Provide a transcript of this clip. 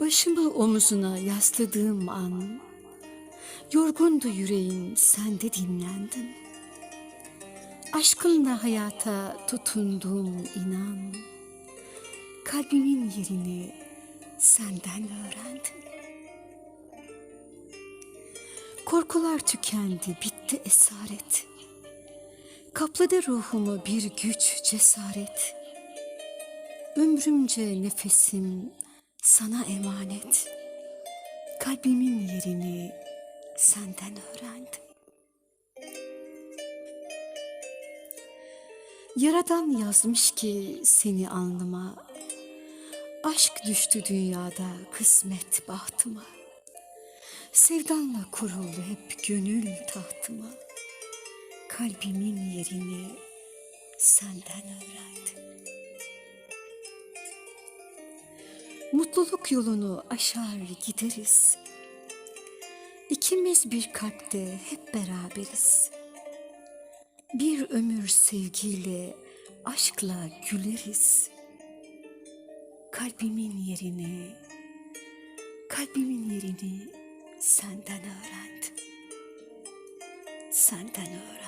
Başımı omuzuna yasladığım an, yorgundu yüreğim sende dinlendim. Aşkınla hayata tutunduğum inan, kalbimin yerini senden öğrendim. Korkular tükendi, bitti esaret. Kapladı ruhumu bir güç, cesaret. Ömrümce nefesim sana emanet. Kalbimin yerini senden öğrendim. Yaradan yazmış ki seni alnıma. Aşk düştü dünyada kısmet bahtıma. Sevdanla kuruldu hep gönül tahtıma. Kalbimin yerini senden öğrendim. Mutluluk yolunu aşar gideriz. İkimiz bir kalpte hep beraberiz. Bir ömür sevgiyle, aşkla güleriz. Kalbimin yerini, kalbimin yerini senden öğrendim. Senden öğrendim.